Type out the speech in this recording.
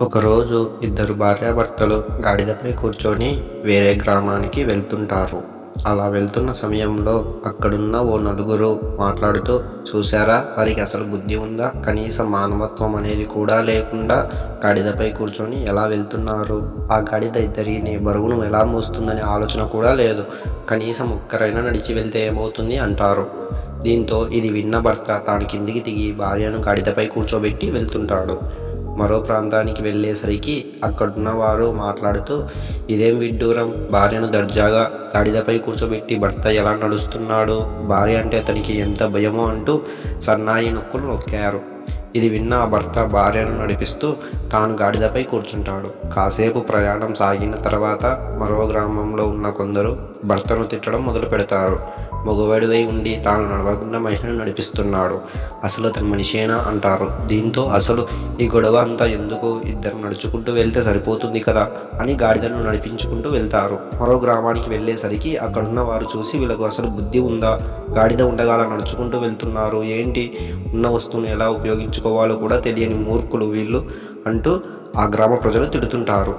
ఒకరోజు ఇద్దరు భార్యాభర్తలు గాడిదపై కూర్చొని వేరే గ్రామానికి వెళ్తుంటారు. అలా వెళ్తున్న సమయంలో అక్కడున్న ఓ నలుగురు మాట్లాడుతూ చూసారా వారికి అసలు బుద్ధి ఉందా? కనీసం మానవత్వం అనేది కూడా లేకుండా గాడిదపై కూర్చొని ఎలా వెళ్తున్నారు? ఆ గాడిద ఇద్దరిని బరువును ఎలా మోస్తుందనే ఆలోచన కూడా లేదు. కనీసం ఒక్కరైనా నడిచి వెళ్తే ఏమవుతుంది? అంటారు. దీంతో ఇది విన్న భర్త తాను కిందికి దిగి భార్యను గాడిదపై కూర్చోబెట్టి వెళ్తుంటాడు. మరో ప్రాంతానికి వెళ్ళేసరికి అక్కడున్న వారు మాట్లాడుతూ ఇదేం విడ్డూరం? భార్యను దర్జాగా గాడిదపై కూర్చోబెట్టి భర్త ఎలా నడుస్తున్నాడు? భార్య అంటే అతనికి ఎంత భయమో అంటూ సన్నాయి నొక్కులు నొక్కారు. ఇది విన్న ఆ భర్త భార్యను నడిపిస్తూ తాను గాడిదపై కూర్చుంటాడు. కాసేపు ప్రయాణం సాగిన తర్వాత మరో గ్రామంలో ఉన్న కొందరు భర్తను తిట్టడం మొదలు పెడతారు మగవాడివై ఉండి తాను నడవకుండా మహిళను నడిపిస్తున్నాడు. అసలు అతను మనిషేనా? అంటారు. దీంతో అసలు ఈ గొడవ అంతా ఎందుకు? ఇద్దరు నడుచుకుంటూ వెళ్తే సరిపోతుంది కదా? అని గాడిదను నడిపించుకుంటూ వెళ్తారు. మరో గ్రామానికి వెళ్ళేసరికి అక్కడున్న వారు చూసి వీళ్ళకు అసలు బుద్ధి ఉందా? గాడిద ఉండగాల నడుచుకుంటూ వెళ్తున్నారు. ఏంటి? ఉన్న వస్తువును ఎలా ఉపయోగించుకోవాలో కూడా తెలియని మూర్ఖులు వీళ్ళు అంటూ ఆ గ్రామ ప్రజలు తిడుతుంటారు.